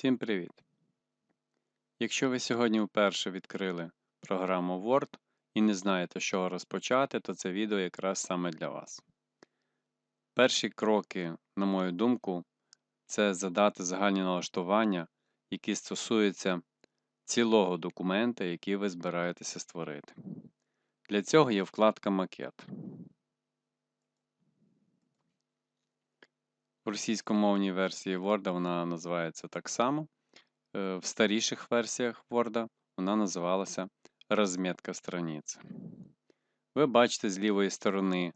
Всім привіт! Якщо ви сьогодні вперше відкрили програму Word і не знаєте, з чого розпочати, то це відео якраз саме для вас. Перші кроки, на мою думку, це задати загальні налаштування, які стосуються цілого документа, який ви збираєтеся створити. Для цього є вкладка Макет. В російськомовній версії Word вона називається так само. Е, в старіших версіях Word вона називалася розмітка страниці. Ви бачите з лівої сторони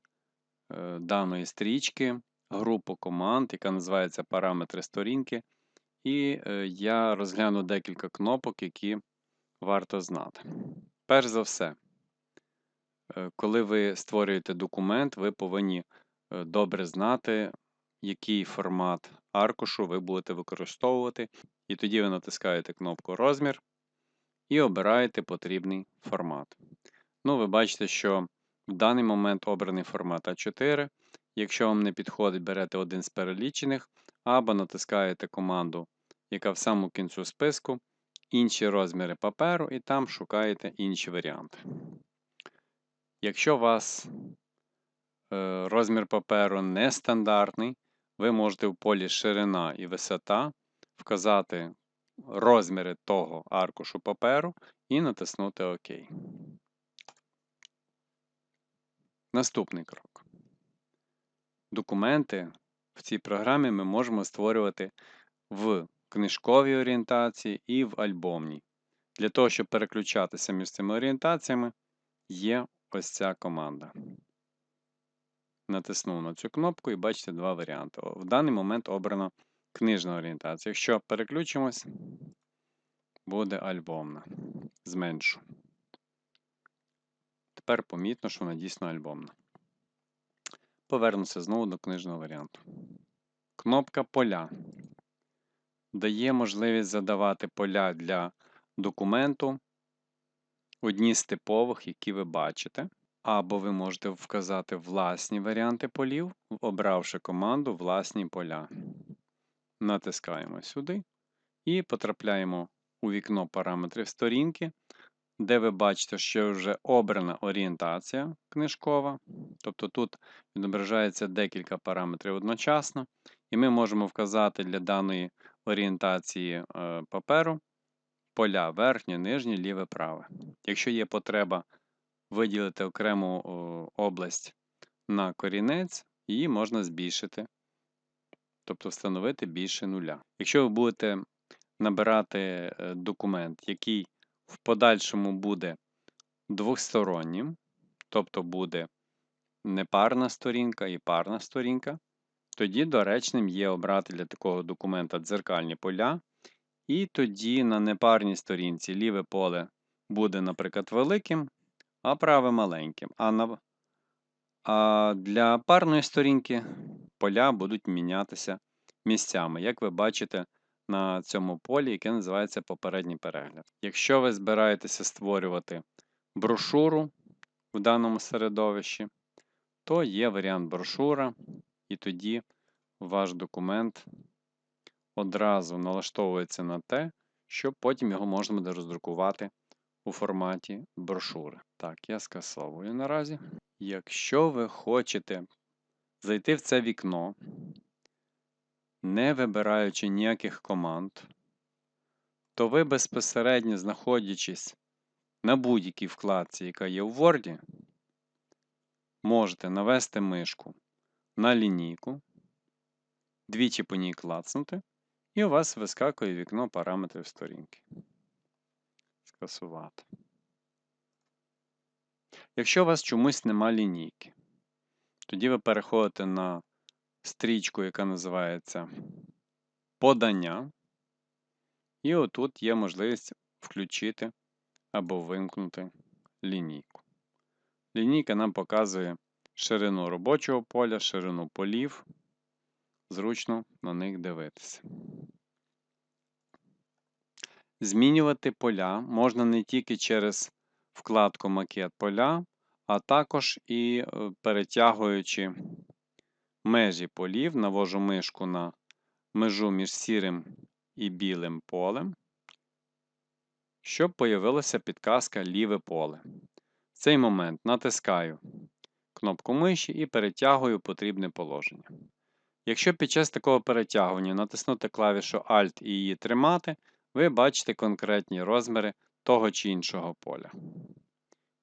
е, даної стрічки групу команд, яка називається Параметри сторінки. І е, я розгляну декілька кнопок, які варто знати. Перш за все, коли ви створюєте документ, ви повинні добре знати який формат аркушу ви будете використовувати. І тоді ви натискаєте кнопку Розмір і обираєте потрібний формат. Ну, ви бачите, що в даний момент обраний формат А4. Якщо вам не підходить, берете один з перелічених, або натискаєте команду, яка в самому кінцю списку, інші розміри паперу, і там шукаєте інші варіанти. Якщо у вас е, розмір паперу нестандартний, ви можете в полі ширина і висота вказати розміри того аркушу паперу і натиснути ОК. Наступний крок. Документи в цій програмі ми можемо створювати в книжковій орієнтації і в альбомній. Для того, щоб переключатися між цими орієнтаціями, є ось ця команда натиснув на цю кнопку і бачите два варіанти. В даний момент обрано книжна орієнтація. Якщо переключимось, буде альбомна. Зменшу. Тепер помітно, що вона дійсно альбомна. Повернуся знову до книжного варіанту. Кнопка Поля дає можливість задавати поля для документу, одні з типових, які ви бачите. Або ви можете вказати власні варіанти полів, обравши команду Власні поля. Натискаємо сюди і потрапляємо у вікно параметрів сторінки, де ви бачите, що вже обрана орієнтація книжкова. Тобто тут відображається декілька параметрів одночасно, і ми можемо вказати для даної орієнтації е, паперу поля верхнє, нижнє, ліве, праве. Якщо є потреба виділити окрему область на корінець, її можна збільшити, тобто встановити більше нуля. Якщо ви будете набирати е, документ, який в подальшому буде двохстороннім, тобто буде непарна сторінка і парна сторінка, тоді доречним є обрати для такого документа дзеркальні поля. І тоді на непарній сторінці ліве поле буде, наприклад, великим, а праве маленьким. А, на... а для парної сторінки поля будуть мінятися місцями, як ви бачите на цьому полі, яке називається попередній перегляд. Якщо ви збираєтеся створювати брошуру в даному середовищі, то є варіант брошура, і тоді ваш документ одразу налаштовується на те, що потім його можна буде роздрукувати у форматі брошури. Так, я скасовую наразі. Якщо ви хочете зайти в це вікно, не вибираючи ніяких команд, то ви безпосередньо знаходячись на будь-якій вкладці, яка є в Word, можете навести мишку на лінійку, двічі по ній клацнути, і у вас вискакує вікно параметрів сторінки скасувати. Якщо у вас чомусь нема лінійки, тоді ви переходите на стрічку, яка називається Подання. І отут є можливість включити або вимкнути лінійку. Лінійка нам показує ширину робочого поля, ширину полів. Зручно на них дивитися. Змінювати поля можна не тільки через вкладку Макет поля, а також і е, перетягуючи межі полів, навожу мишку на межу між сірим і білим полем, щоб появилася підказка ліве поле. В цей момент натискаю кнопку миші і перетягую потрібне положення. Якщо під час такого перетягування натиснути клавішу Alt і її тримати, ви бачите конкретні розміри того чи іншого поля.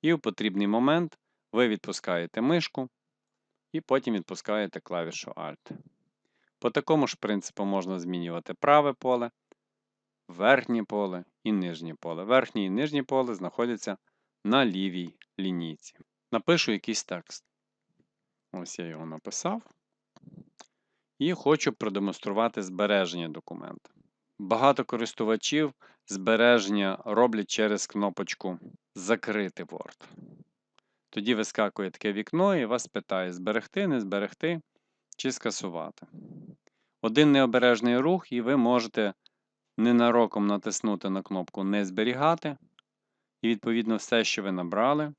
І в потрібний момент ви відпускаєте мишку і потім відпускаєте клавішу Alt. По такому ж принципу можна змінювати праве поле, верхнє поле і нижнє поле. Верхнє і нижнє поле знаходяться на лівій лінійці. Напишу якийсь текст. Ось я його написав. І хочу продемонструвати збереження документа. Багато користувачів збереження роблять через кнопочку Закрити Word. Тоді вискакує таке вікно і вас питає: зберегти, не зберегти чи скасувати. Один необережний рух, і ви можете ненароком натиснути на кнопку Не зберігати. І, відповідно, все, що ви набрали,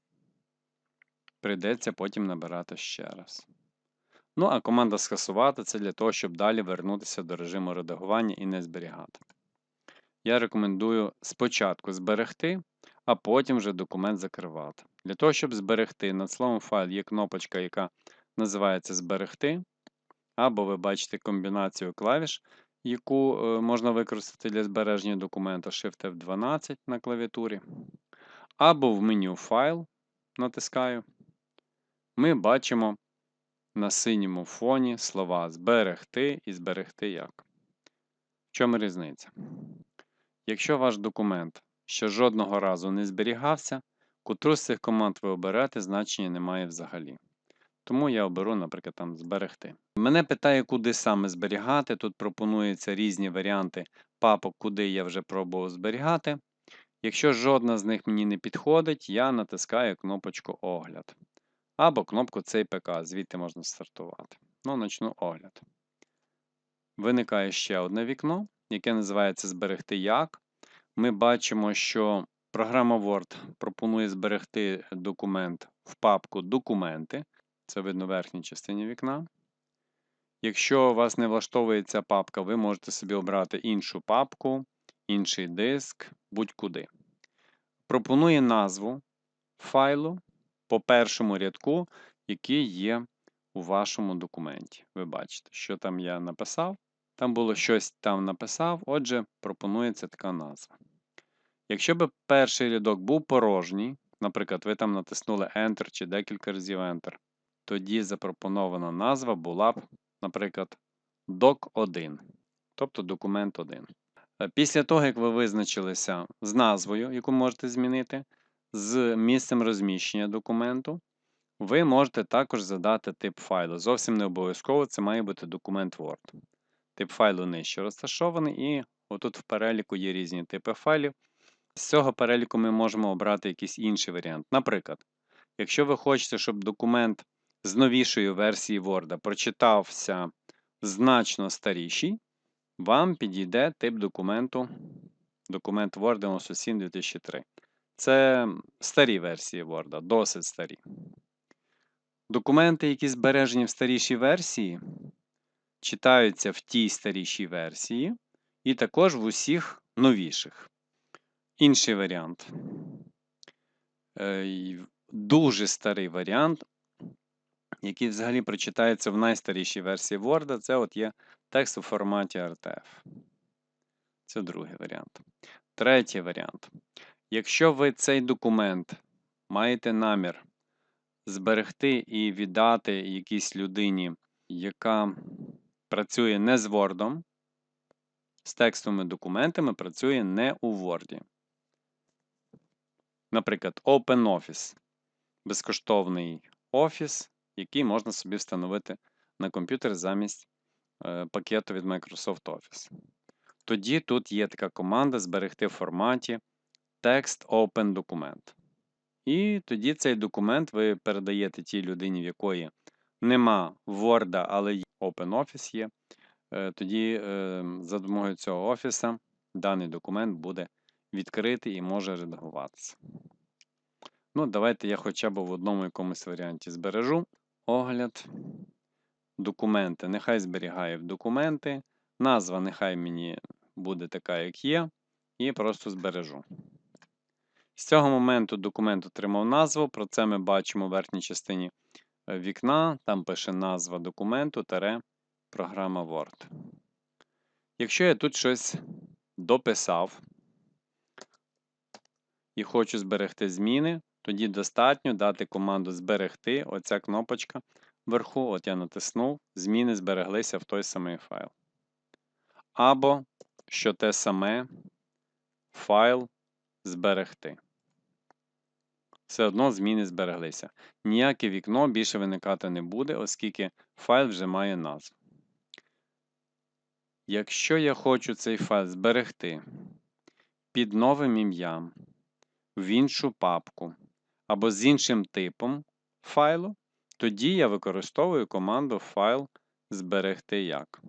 прийдеться потім набирати ще раз. Ну, а команда скасувати це для того, щоб далі вернутися до режиму редагування і не зберігати. Я рекомендую спочатку зберегти, а потім вже документ закривати. Для того, щоб зберегти, над словом файл є кнопочка, яка називається Зберегти. Або ви бачите комбінацію клавіш, яку е, можна використати для збереження документа Shift F12 на клавіатурі. Або в меню Файл натискаю. Ми бачимо на синьому фоні слова зберегти і зберегти як. В чому різниця? Якщо ваш документ ще жодного разу не зберігався, котру з цих команд ви оберете, значення немає взагалі. Тому я оберу, наприклад, там зберегти. Мене питає, куди саме зберігати. Тут пропонуються різні варіанти папок, куди я вже пробував зберігати. Якщо жодна з них мені не підходить, я натискаю кнопочку Огляд. Або кнопку ПК, звідти можна стартувати. Ну, почну огляд. Виникає ще одне вікно, яке називається Зберегти як. Ми бачимо, що програма Word пропонує зберегти документ в папку Документи. Це видно в верхній частині вікна. Якщо у вас не влаштовує ця папка, ви можете собі обрати іншу папку, інший диск, будь-куди. Пропонує назву файлу по першому рядку, який є у вашому документі. Ви бачите, що там я написав. Там було щось там написав, отже, пропонується така назва. Якщо б перший рядок був порожній, наприклад, ви там натиснули Enter чи декілька разів Enter, тоді запропонована назва була б, наприклад, Doc1, тобто документ 1. Е, після того, як ви визначилися з назвою, яку можете змінити, з місцем розміщення документу, ви можете також задати тип файлу. Зовсім не обов'язково це має бути документ Word. Тип файлу нижче розташований, і отут в переліку є різні типи файлів. З цього переліку ми можемо обрати якийсь інший варіант. Наприклад, якщо ви хочете, щоб документ з новішої версії Word прочитався значно старіший, вам підійде тип документу документ Word 97 2003. Це старі версії Word, досить старі. Документи, які збережені в старішій версії, читаються в тій старішій версії, і також в усіх новіших. Інший варіант. Е, дуже старий варіант, який взагалі прочитається в найстарішій версії Word, це от є текст у форматі RTF. Це другий варіант. Третій варіант. Якщо ви цей документ маєте намір зберегти і віддати якійсь людині, яка працює не з Word, з текстовими документами працює не у Word. Наприклад, OpenOffice безкоштовний офіс, який можна собі встановити на комп'ютер замість е, пакету від Microsoft Office. Тоді тут є така команда зберегти в форматі Text Open документ. І тоді цей документ ви передаєте тій людині, в якої нема Word, але OpenOffice є. Е, тоді е, за допомогою цього офіса даний документ буде відкритий і може редагуватися. Ну, давайте я хоча б в одному якомусь варіанті збережу огляд. Документи. Нехай зберігає в документи. Назва нехай мені буде така, як є, і просто збережу. З цього моменту документ отримав назву. Про це ми бачимо в верхній частині е, вікна. Там пише назва документу тере програма Word. Якщо я тут щось дописав і хочу зберегти зміни, тоді достатньо дати команду зберегти. Оця кнопочка вверху, от я натиснув, зміни збереглися в той самий файл. Або, що те саме, файл зберегти. Все одно зміни збереглися. Ніяке вікно більше виникати не буде, оскільки файл вже має назву. Якщо я хочу цей файл зберегти під новим ім'ям в іншу папку або з іншим типом файлу, тоді я використовую команду файл зберегти як.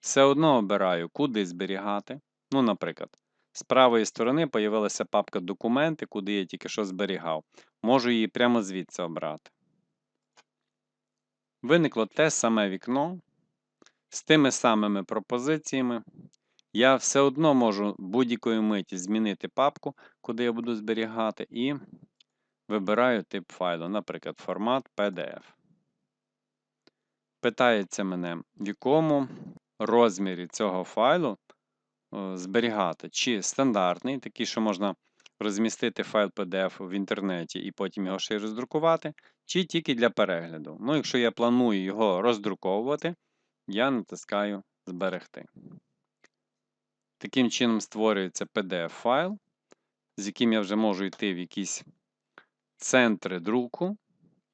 Все одно обираю, куди зберігати. Ну, наприклад, з правої сторони появилася папка документи, куди я тільки що зберігав. Можу її прямо звідси обрати. Виникло те саме вікно з тими самими пропозиціями. Я все одно можу будь-якої миті змінити папку, куди я буду зберігати, і вибираю тип файлу, наприклад, формат PDF. Питається мене, в якому розмірі цього файлу зберігати, чи стандартний, такий, що можна розмістити файл PDF в інтернеті і потім його ще й роздрукувати, чи тільки для перегляду. Ну, якщо я планую його роздруковувати, я натискаю Зберегти. Таким чином створюється PDF-файл, з яким я вже можу йти в якісь центри друку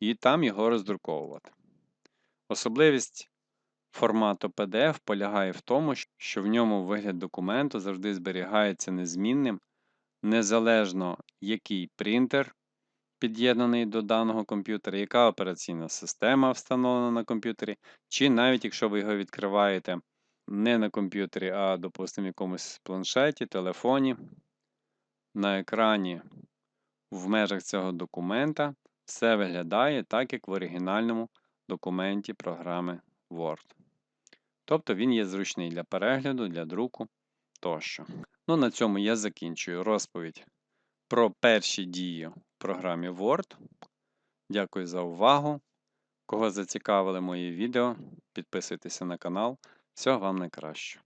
і там його роздруковувати. Особливість формату PDF полягає в тому, що в ньому вигляд документу завжди зберігається незмінним, незалежно який принтер під'єднаний до даного комп'ютера, яка операційна система встановлена на комп'ютері, чи навіть якщо ви його відкриваєте не на комп'ютері, а, допустимо, якомусь планшеті, телефоні, на екрані в межах цього документа все виглядає так, як в оригінальному документі програми Word. Тобто він є зручний для перегляду, для друку тощо. Ну, На цьому я закінчую розповідь про перші дії в програмі Word. Дякую за увагу. Кого зацікавили мої відео, підписуйтеся на канал. Всього вам найкращого.